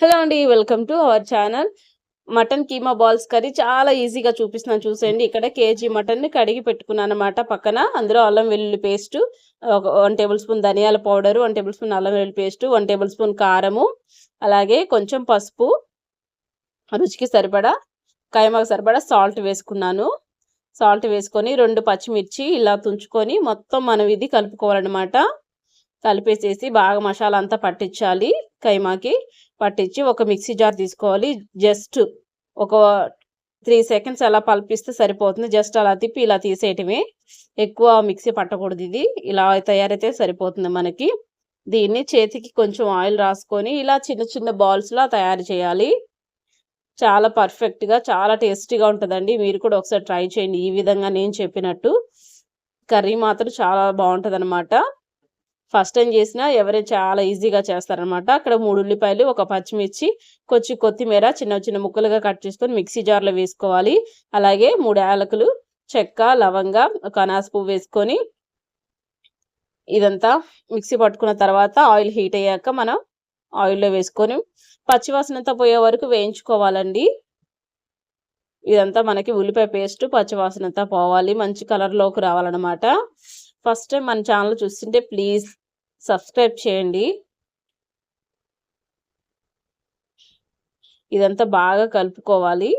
Hello అండి welcome to our channel. Mutton keema balls curry చాలా ఈజీగా చూపిస్తున్నాను చూసేయండి. ఇక్కడ కేజీ మటన్ని కడిగి పెట్టుకున్నాను అనమాట పక్కన అందులో అల్లం వెల్లుల్లి పేస్ట్ ఒక వన్ టేబుల్ స్పూన్ ధనియాల పౌడర్ వన్ టేబుల్ స్పూన్ అల్లం వెల్లుల్లి పేస్ట్ వన్ టేబుల్ స్పూన్ కారము అలాగే కొంచెం పసుపు రుచికి సరిపడా కైమాకు సరిపడా సాల్ట్ వేసుకున్నాను. సాల్ట్ వేసుకొని రెండు పచ్చిమిర్చి ఇలా తుంచుకొని మొత్తం మనం ఇది కలుపుకోవాలన్నమాట. కలిపేసేసి బాగా మసాలా అంతా పట్టించాలి కైమాకి. పట్టించి ఒక మిక్సీ జార్ తీసుకోవాలి. జస్ట్ ఒక త్రీ సెకండ్స్ అలా పల్పిస్తే సరిపోతుంది. జస్ట్ అలా తిప్పి ఇలా తీసేయటమే. ఎక్కువ మిక్సీ పట్టకూడదు ఇది. ఇలా తయారైతే సరిపోతుంది మనకి. దీన్ని చేతికి కొంచెం ఆయిల్ రాసుకొని ఇలా చిన్న చిన్న బాల్స్లా తయారు చేయాలి. చాలా పర్ఫెక్ట్గా చాలా టేస్టీగా ఉంటుందండి. మీరు కూడా ఒకసారి ట్రై చేయండి. ఈ విధంగా నేను చెప్పినట్టు. కర్రీ మాత్రం చాలా బాగుంటుంది అనమాట ఫస్ట్ టైం చేసినా ఎవరైనా చాలా ఈజీగా చేస్తారనమాట అక్కడ మూడు ఉల్లిపాయలు ఒక పచ్చిమిర్చి కొంచెం కొత్తిమీర చిన్న చిన్న ముక్కలుగా కట్ చేసుకొని మిక్సీ జార్లో వేసుకోవాలి. అలాగే మూడు యాలకులు చెక్క లవంగ ఒక పువ్వు వేసుకొని ఇదంతా మిక్సీ పట్టుకున్న తర్వాత ఆయిల్ హీట్ అయ్యాక మనం ఆయిల్లో వేసుకొని పచ్చివాసనంతా పోయే వరకు వేయించుకోవాలండి. ఇదంతా మనకి ఉల్లిపాయ పేస్ట్ పచ్చివాసనంతా పోవాలి మంచి కలర్లోకి రావాలన్నమాట. ఫస్ట్ టైం మన ఛానల్ చూస్తుంటే ప్లీజ్ సబ్స్క్రైబ్ చేయండి. ఇదంతా బాగా కలుపుకోవాలి.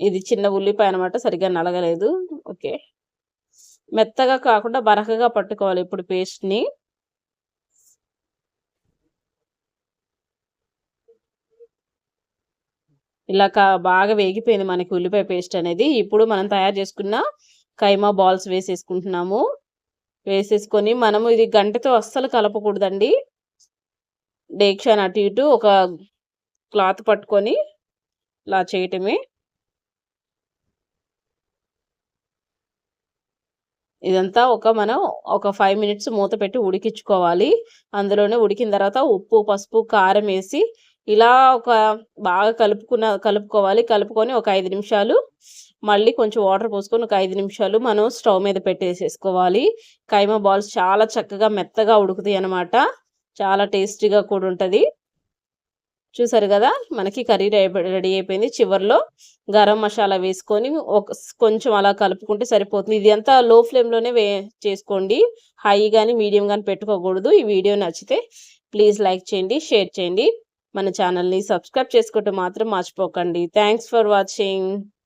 ఇది చిన్న ఉల్లిపాయ అనమాట సరిగ్గా నలగలేదు. ఓకే. మెత్తగా కాకుండా బరకగా పట్టుకోవాలి ఇప్పుడు పేస్ట్ని. ఇలా బాగా వేగిపోయింది మనకి ఉల్లిపాయ పేస్ట్ అనేది. ఇప్పుడు మనం తయారు చేసుకున్న కైమా బాల్స్ వేసేసుకుంటున్నాము. వేసేసుకొని మనము ఇది గంటతో అస్సలు కలపకూడదండి. డేక్షాన్ అటు ఇటు ఒక క్లాత్ పట్టుకొని ఇలా చేయటమే. ఇదంతా ఒక మనం ఒక ఫైవ్ మినిట్స్ మూత పెట్టి ఉడికించుకోవాలి. అందులోనే ఉడికిన తర్వాత ఉప్పు పసుపు కారం వేసి ఇలా ఒక బాగా కలుపుకున్న కలుపుకోవాలి. కలుపుకొని ఒక ఐదు నిమిషాలు మళ్ళీ కొంచెం వాటర్ పోసుకొని ఒక ఐదు నిమిషాలు మనం స్టవ్ మీద పెట్టేసేసుకోవాలి. కైమా బాల్స్ చాలా చక్కగా మెత్తగా ఉడుకుతాయి అనమాట చాలా టేస్టీగా కూడా ఉంటుంది. చూసారు కదా? మనకి కర్రీ రెడీ అయిపోయింది. చివరిలో గరం మసాలా వేసుకొని ఒక కొంచెం అలా కలుపుకుంటే సరిపోతుంది. ఇది అంతా లో ఫ్లేమ్లోనే వే చేసుకోండి. హై కానీ మీడియం కానీ పెట్టుకోకూడదు. ఈ వీడియో నచ్చితే ప్లీజ్ లైక్ చేయండి షేర్ చేయండి. మన ఛానల్ని సబ్స్క్రైబ్ చేసుకుంటూ మాత్రం మర్చిపోకండి. Thanks for watching.